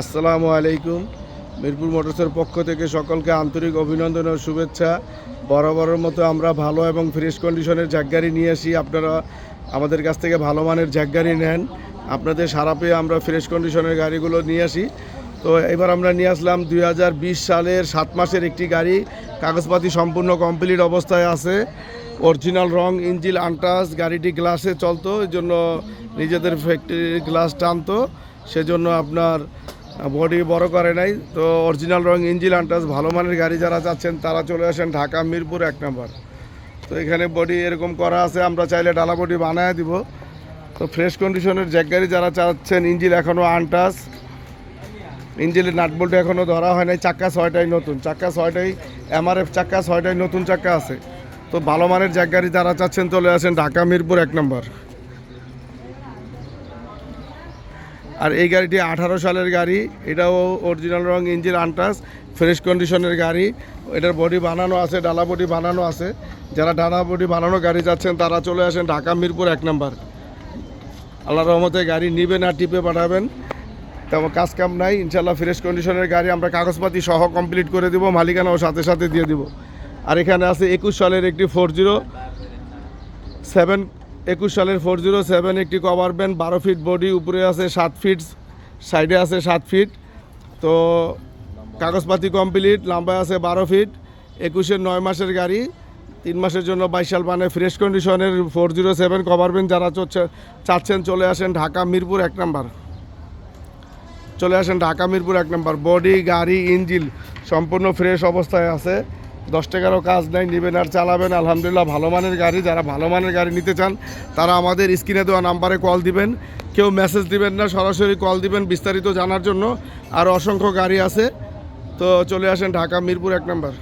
আসসালামু আলাইকুম। মিরপুর মোটরসের পক্ষ থেকে সকলকে আন্তরিক অভিনন্দন ও শুভেচ্ছা। বরাবরের মতো আমরা ভালো এবং ফ্রেশ কন্ডিশনের জ্যাকগাড়ি নিয়ে আসি। আপনারা আমাদের কাছ থেকে ভালো মানের জ্যাকগাড়ি নেন। আপনাদের সারা পেয়ে আমরা ফ্রেশ কন্ডিশনের গাড়িগুলো নিয়ে আসি। তো এবার আমরা নিয়ে আসলাম দুই হাজার বিশ সালের সাত মাসের একটি গাড়ি। কাগজপাতি সম্পূর্ণ কমপ্লিট অবস্থায় আছে। অরিজিনাল রং ইঞ্জিল আনটাস গাড়িটি গ্লাসে চলতো এই জন্য নিজেদের ফ্যাক্টরির গ্লাস টানতো। সেজন্য আপনার বডি বড় করে নাই। তো অরিজিনাল রং ইঞ্জিল আনটাস, ভালো মানের গাড়ি যারা চাচ্ছেন তারা চলে আসেন ঢাকা, মিরপুর এক নম্বর। তো এখানে বডি এরকম করা আছে, আমরা চাইলে ডালা বডি বানায় দিব। তো ফ্রেশ কন্ডিশনের জ্যাক গাড়ি যারা চাচ্ছেন, ইঞ্জিল এখনও আনটাস। ইঞ্জিনের নাট বল্টু এখনও ধরা হয় নাই, চাক্কা ছয়টাই নতুন। চাক্কা ছয়টাই, এমআরএফ চাক্কা ছয়টাই নতুন চাক্কা আছে। তো ভালো মানের জ্যাক গাড়ি যারা চাচ্ছেন, চলে আসেন ঢাকা, মিরপুর এক নম্বর। আর এই গাড়িটি আঠারো সালের গাড়ি। এটাও অরিজিনাল রং ইঞ্জিন আনটাস ফ্রেশ কন্ডিশনের গাড়ি। এটার বডি বানানো আছে, ডালা বডি বানানো আছে। যারা ডালা বডি বানানো গাড়ি যাচ্ছেন, তারা চলে আসেন ঢাকা, মিরপুর এক নম্বর। আল্লাহ রহমতে গাড়ি নিবেন আর টিপে পাঠাবেন। তেমন কাজ কাম নাই ইনশাল্লাহ ফ্রেশ কন্ডিশনের গাড়ি আমরা কাগজপাতি সহ কমপ্লিট করে দেবো, মালিকানাও সাথে সাথে দিয়ে দিব। আর এখানে আছে একুশ সালের একটি ফোর জিরো সেভেন একুশ সালের ফোর জিরো সেভেন একটি কভার ব্যান বারো ফিট বডি, উপরে আছে সাত ফিট, সাইডে আছে সাত ফিট। তো কাগজপাতি কমপ্লিট লম্বায় আছে বারো ফিট। একুশের নয় মাসের গাড়ি, তিন মাসের জন্য বাইশ সাল মানে ফ্রেশ কন্ডিশনের four zero seven cover van যারা চচ্ছে- চাচ্ছেন চলে আসেন ঢাকা মিরপুর এক নাম্বার। চলে আসেন ঢাকা মিরপুর এক নম্বর। বডি, গাড়ি ইঞ্জিল সম্পূর্ণ ফ্রেশ অবস্থায় আছে। দশ টাকারও কাজ নেয় নেবেন আর চালাবেন। আলহামদুলিল্লাহ, ভালো মানের গাড়ি, যারা ভালো মানের গাড়ি নিতে চান, তারা আমাদের স্ক্রিনে দেওয়া নাম্বারে কল দিবেন। কেউ মেসেজ দিবেন না, সরাসরি কল দিবেন বিস্তারিত জানার জন্য। আর অসংখ্য গাড়ি আছে। তো চলে আসেন ঢাকা মিরপুর এক নম্বর